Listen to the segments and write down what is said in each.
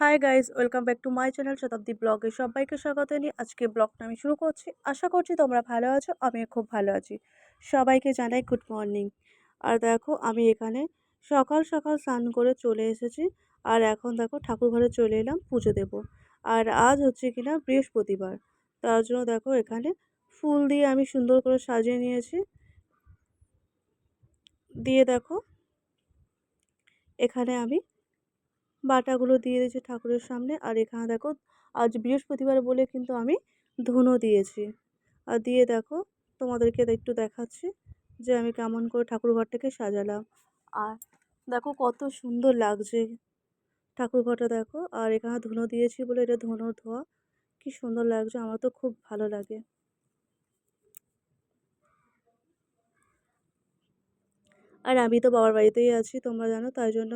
Hi guys welcome back to my channel Shatabdi ব্লগে সবাইকে স্বাগত নিয়ে আজকে ব্লগটা আমি শুরু করছি। আশা করছি তোমরা ভালো আছো আমি খুব ভালো আছি। সবাইকে জানাই গুড মর্নিং আর দেখো, আমি এখানে সকাল সকাল স্নান করে চলে এসেছি। আর এখন দেখো, ঠাকুর ঘরে চলে এলাম পুজো দেব। আর আজ হচ্ছে কিনা বৃহস্পতিবার। তার জন্য দেখো, এখানে ফুল দিয়ে আমি সুন্দর করে সাজিয়ে নিয়েছি। দিয়ে দেখো, এখানে আমি বাটাগুলো দিয়ে দিয়েছি ঠাকুরের সামনে। আর এখানে দেখো, আজ বৃহস্পতিবার বলে কিন্তু আমি ধুনো দিয়েছি। আর দিয়ে দেখো, তোমাদেরকে একটু দেখাচ্ছি যে আমি কেমন করে ঠাকুর ঘরটাকে সাজালাম। আর দেখো কত সুন্দর লাগছে ঠাকুর ঘরটা দেখো। আর এখানে ধুনো দিয়েছি বলে এটা ধুনোর ধোয়া। কি সুন্দর লাগছে, আমার তো খুব ভালো লাগে। আর আমি তো বাবার বাড়িতেই আছি, তোমরা জানো, তাই জন্য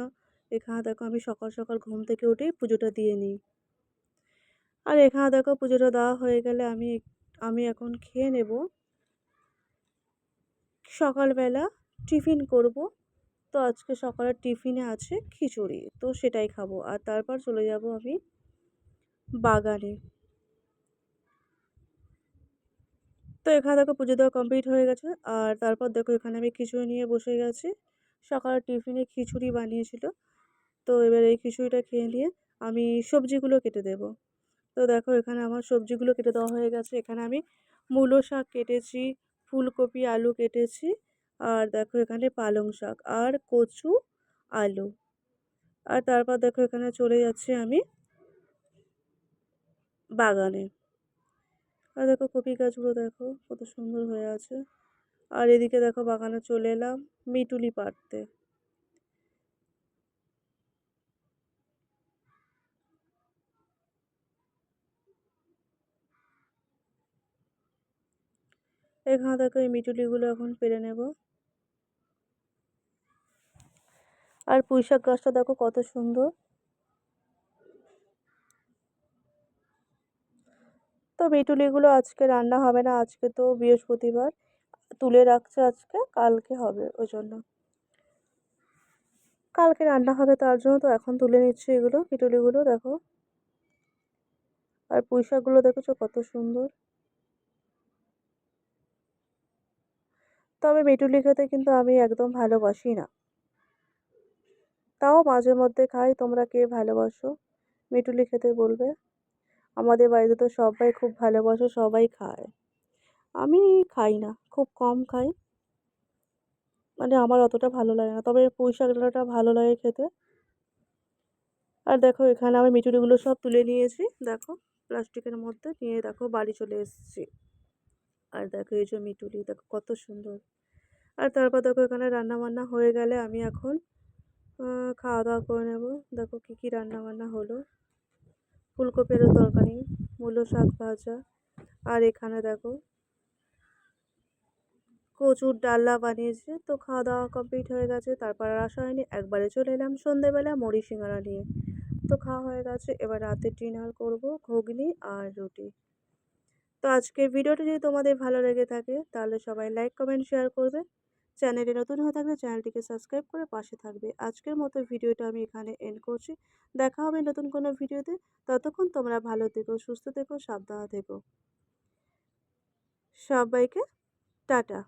এখানে দেখো আমি সকাল সকাল ঘুম থেকে উঠে পুজোটা দিয়ে নিই। আর এখানে দেখো পুজোটা দেওয়া হয়ে গেলে আমি আমি এখন খেয়ে নেব। সকালবেলা টিফিন করব। তো আজকে সকালের টিফিনে আছে খিচুড়ি, তো সেটাই খাব। আর তারপর চলে যাব আমি বাগানে। তো এখানে দেখো পুজো দেওয়া কমপ্লিট হয়ে গেছে। আর তারপর দেখো এখানে আমি খিচুড়ি নিয়ে বসে গেছি। সকালের টিফিনে খিচুড়ি বানিয়েছিল। তো এবার এই খিচুড়িটা খেয়ে নিয়ে আমি সবজিগুলো কেটে দেব। তো দেখো এখানে আমার সবজিগুলো কেটে দেওয়া হয়ে গেছে। এখানে আমি মূলো শাক কেটেছি, ফুলকপি, আলু কেটেছি, আর দেখো এখানে পালং শাক আর কচু, আলু। আর তারপর দেখো এখানে চলে যাচ্ছি আমি বাগানে। আর দেখো কপি গাছগুলো দেখো কত সুন্দর হয়ে আছে। আর এদিকে দেখো বাগানে চলে এলাম মিটুলি পাড়তে। এখানে দেখো এই মিটুলিগুলো এখন পেরে নেব। আর পুঁই শাক গাছটা দেখো কত সুন্দর। তো মিটুলিগুলো আজকে রান্না হবে না, আজকে তো বৃহস্পতিবার। তুলে রাখছে আজকে, কালকে হবে ওই জন্য। কালকে রান্না হবে তার জন্য, তো এখন তুলে নিচ্ছে এগুলো পিটুলিগুলো দেখো। আর পুঁই শাকগুলো দেখেছ কত সুন্দর। তবে মিটুলি খেতে কিন্তু আমি একদম ভালোবাসি না। তাও মাঝে মধ্যে খাই, তোমরা কে ভালোবাসো? মিটুলি খেতে বলবে, আমাদের বাড়িতে তো সবাই খুব ভালোবাসো, সবাই খায়। আমি খাই না, খুব কম খাই। মানে আমার অতটা ভালো লাগে না, তবে পুঁই শাক ভালো লাগে খেতে। আর দেখো, এখানে আমি মিটুরিগুলো সব তুলে নিয়েছি। দেখো, প্লাস্টিকের মধ্যে নিয়ে দেখো, বাড়ি চলে এসেছি। আর দেখো এই যে মিটুলি, দেখো কত সুন্দর। আর তারপর দেখো এখানে রান্না বান্না হয়ে গেলে আমি এখন খাওয়া দাওয়া করে নেব। দেখো কী কী রান্না বান্না হলো। ফুলকপিরও তরকারি, মূলো শাক ভাজা, আর এখানে দেখো কচুর ডাল্লা বানিয়েছে। তো খাওয়া দাওয়া কমপ্লিট হয়ে গেছে। তারপর আর আসা হয়নি, একবারে চলে এলাম সন্ধেবেলা মুড়ি সিঙ্গারা নিয়ে। তো খাওয়া হয়ে গেছে। এবার রাতে ডিনার করব ঘুগনি আর রুটি। তো আজকের ভিডিওটি যদি তোমাদের ভালো লেগে থাকে, তাহলে সবাই লাইক কমেন্ট শেয়ার করবে। চ্যানেলে নতুন হয়ে থাকলে চ্যানেলটিকে সাবস্ক্রাইব করে পাশে থাকবে। আজকের মতো ভিডিওটা আমি এখানে এন্ড করছি। দেখা হবে নতুন কোনো ভিডিওতে। ততক্ষণ তোমরা ভালো থেকো, সুস্থ থেকো, সাবধানে থেকো। সবাইকে টাটা।